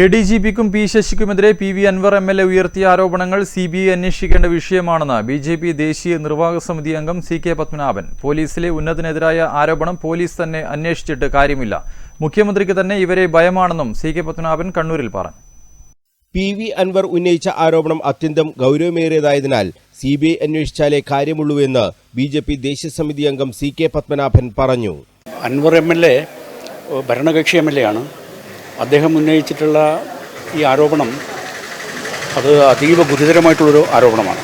A D G പിക്കും P ശശിക്കുമെതിരെ P V Anvar M L A ഉയർത്തിയ ആരോപണങ്ങൾ C B I അന്വേഷിക്കേണ്ട വിഷയമാണെന്ന് B J P ദേശീയ നിർവാഹക സമിതി അംഗം സി കെ പത്മനാഭൻ. പോലീസിലെ ഉന്നതനെതിരായ ആരോപണം പോലീസ് തന്നെ അന്വേഷിച്ചിട്ട് കാര്യമില്ല. മുഖ്യമന്ത്രിക്ക് തന്നെ ഇവരെ ഭയമാണെന്നും സി കെ പത്മനാഭൻ കണ്ണൂരിൽ പറഞ്ഞു. പി വി അൻവർ ഉന്നയിച്ച ആരോപണം അത്യന്തം ഗൗരവമേറിയതായതിനാൽ സി ബി ഐ അന്വേഷിച്ചാലേ കാര്യമുള്ളൂ എന്ന് ബി ജെ പി ദേശീയ സമിതി അംഗം സി കെ പത്മനാഭൻ പറഞ്ഞു. അൻവർ എം എൽ എ ഭരണകക്ഷി എം എൽ എ ആണ്. അദ്ദേഹം ഉന്നയിച്ചിട്ടുള്ള ഈ ആരോപണം അത് അതീവ ഗുരുതരമായിട്ടുള്ളൊരു ആരോപണമാണ്.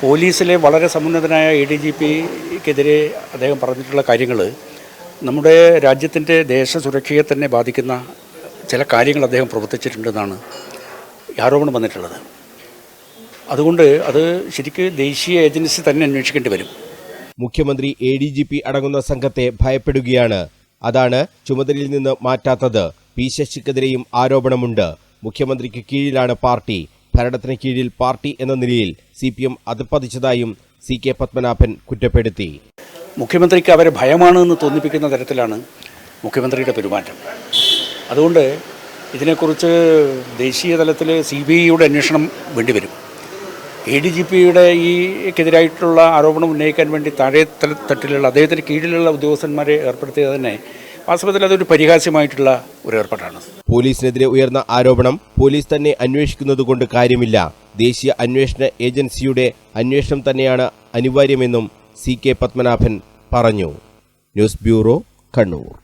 പോലീസിലെ വളരെ സമുന്നതനായ എ ഡി ജി പിക്കെതിരെ അദ്ദേഹം പറഞ്ഞിട്ടുള്ള കാര്യങ്ങൾ നമ്മുടെ രാജ്യത്തിന്റെ ദേശസുരക്ഷയെ തന്നെ ബാധിക്കുന്ന ചില കാര്യങ്ങൾ അദ്ദേഹം പ്രവർത്തിച്ചിട്ടുണ്ടെന്നാണ് ആരോപണം വന്നിട്ടുള്ളത്. അതുകൊണ്ട് അത് ശരിക്ക് ദേശീയ ഏജൻസി തന്നെ അന്വേഷിക്കേണ്ടി വരും. മുഖ്യമന്ത്രി എ ഡി ജി പി അടങ്ങുന്ന സംഘത്തെ ഭയപ്പെടുകയാണ്. അതാണ് ചുമതലയിൽ നിന്ന് മാറ്റാത്തത്. പി ശശിക്കെതിരെയും ആരോപണമുണ്ട്. മുഖ്യമന്ത്രിക്ക് കീഴിലാണ് പാർട്ടി. ഭരണത്തിന് കീഴിൽ പാർട്ടി എന്ന നിലയിൽ സി പി എം അതിപ്പതിച്ചതായും സി കെ പത്മനാഭൻ കുറ്റപ്പെടുത്തി. മുഖ്യമന്ത്രിക്ക് അവരെ ഭയമാണ് എന്ന് തോന്നിപ്പിക്കുന്ന തരത്തിലാണ് മുഖ്യമന്ത്രിയുടെ പെരുമാറ്റം. അതുകൊണ്ട് ഇതിനെക്കുറിച്ച് ദേശീയ തലത്തിൽ സി ബി ഐയുടെ അന്വേഷണം വേണ്ടിവരും എ ഡി ജി പിയുടെ ഈ എതിരായിട്ടുള്ള ആരോപണം ഉന്നയിക്കാൻ വേണ്ടി താഴെ തട്ടിലുള്ള അദ്ദേഹത്തിന് കീഴിലുള്ള ഉദ്യോഗസ്ഥന്മാരെ ഏർപ്പെടുത്തിയത് തന്നെ വാസ്തവത്തിൽ അതൊരു പരിഹാസ്യമായിട്ടുള്ള ഒരു ഏർപ്പാടാണ്. പോലീസിനെതിരെ ഉയർന്ന ആരോപണം പോലീസ് തന്നെ അന്വേഷിക്കുന്നതുകൊണ്ട് കാര്യമില്ല. ദേശീയ അന്വേഷണ ഏജൻസിയുടെ അന്വേഷണം തന്നെയാണ് അനിവാര്യമെന്നും സി കെ പത്മനാഭൻ പറഞ്ഞു. News bureau Kannur.